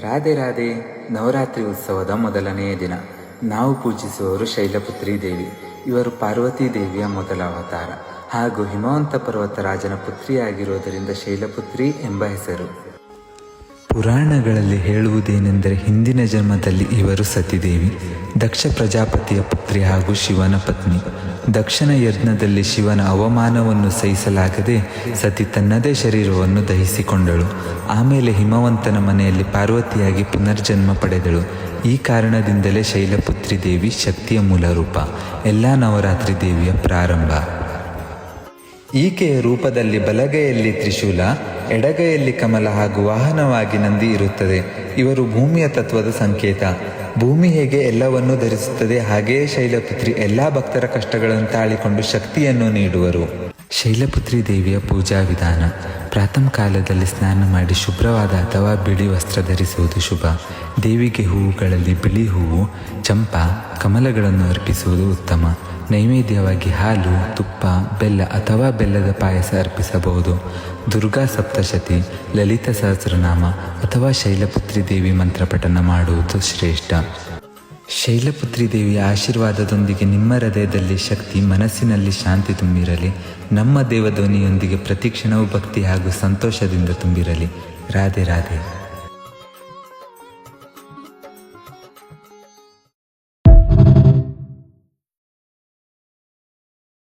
ರಾಧೆ ರಾಧೆ, ನವರಾತ್ರಿ ಉತ್ಸವದ ಮೊದಲನೆಯ ದಿನ. ನಾವು ಪೂಜಿಸುವವರು ಶೈಲಪುತ್ರಿ ದೇವಿ. ಇವರು ಪಾರ್ವತಿ ದೇವಿಯ ಮೊದಲ ಅವತಾರ. ಹಾಗೂ ಹಿಮವಂತ ಪರ್ವತ ರಾಜನ ಪುತ್ರಿಯಾಗಿರುವುದರಿಂದ ಶೈಲಪುತ್ರಿ ಎಂಬ ಹೆಸರು. ಪುರಾಣಗಳಲ್ಲಿ ಹೇಳುವುದೇನೆಂದರೆ ಹಿಂದಿನ ಜನ್ಮದಲ್ಲಿ ಇವರು ಸತಿದೇವಿ, ದಕ್ಷ ಪ್ರಜಾಪತಿಯ ಪುತ್ರಿ ಹಾಗೂ ಶಿವನ ಪತ್ನಿ. ದಕ್ಷನ ಯಜ್ಞದಲ್ಲಿ ಶಿವನ ಅವಮಾನವನ್ನು ಸಹಿಸಲಾಗದೆ ಸತಿ ತನ್ನದೇ ಶರೀರವನ್ನು ದಹಿಸಿಕೊಂಡಳು. ಆಮೇಲೆ ಹಿಮವಂತನ ಮನೆಯಲ್ಲಿ ಪಾರ್ವತಿಯಾಗಿ ಪುನರ್ಜನ್ಮ ಪಡೆದಳು. ಈ ಕಾರಣದಿಂದಲೇ ಶೈಲಪುತ್ರಿ ದೇವಿ ಶಕ್ತಿಯ ಮೂಲ ರೂಪ ಎಲ್ಲ ನವರಾತ್ರಿ ದೇವಿಯ ಪ್ರಾರಂಭ. ಈಕೆಯ ರೂಪದಲ್ಲಿ ಬಲಗೈಯಲ್ಲಿ ತ್ರಿಶೂಲ, ಎಡಗೈಯಲ್ಲಿ ಕಮಲ ಹಾಗೂ ವಾಹನವಾಗಿ ನಂದಿ ಇರುತ್ತದೆ. ಇವರು ಭೂಮಿಯ ತತ್ವದ ಸಂಕೇತ. ಭೂಮಿ ಹೇಗೆ ಎಲ್ಲವನ್ನೂ ಧರಿಸುತ್ತದೆ ಹಾಗೆಯೇ ಶೈಲಪುತ್ರಿ ಎಲ್ಲ ಭಕ್ತರ ಕಷ್ಟಗಳನ್ನು ತಾಳಿಕೊಂಡು ಶಕ್ತಿಯನ್ನು ನೀಡುವರು. ಶೈಲಪುತ್ರಿ ದೇವಿಯ ಪೂಜಾ ವಿಧಾನ. ಪ್ರಾಥಮ ಕಾಲದಲ್ಲಿ ಸ್ನಾನ ಮಾಡಿ ಶುಭ್ರವಾದ ಅಥವಾ ಬಿಳಿ ವಸ್ತ್ರ ಧರಿಸುವುದು ಶುಭ. ದೇವಿಗೆ ಹೂವುಗಳಲ್ಲಿ ಬಿಳಿ ಹೂವು, ಚಂಪ, ಕಮಲಗಳನ್ನು ಅರ್ಪಿಸುವುದು ಉತ್ತಮ. ನೈವೇದ್ಯವಾಗಿ ಹಾಲು, ತುಪ್ಪ, ಬೆಲ್ಲ ಅಥವಾ ಬೆಲ್ಲದ ಪಾಯಸ ಅರ್ಪಿಸಬಹುದು. ದುರ್ಗಾ ಸಪ್ತಶತಿ, ಲಲಿತ ಸಹಸ್ರನಾಮ ಅಥವಾ ಶೈಲಪುತ್ರಿ ದೇವಿ ಮಂತ್ರಪಠನ ಮಾಡುವುದು ಶ್ರೇಷ್ಠ. ಶೈಲಪುತ್ರಿ ದೇವಿಯ ಆಶೀರ್ವಾದದೊಂದಿಗೆ ನಿಮ್ಮ ಹೃದಯದಲ್ಲಿ ಶಕ್ತಿ, ಮನಸ್ಸಿನಲ್ಲಿ ಶಾಂತಿ ತುಂಬಿರಲಿ. ನಮ್ಮ ದೇವಧ್ವನಿಯೊಂದಿಗೆ ಪ್ರತಿಕ್ಷಣವೂ ಭಕ್ತಿ ಹಾಗೂ ಸಂತೋಷದಿಂದ ತುಂಬಿರಲಿ. ರಾಧೆ ರಾಧೆ.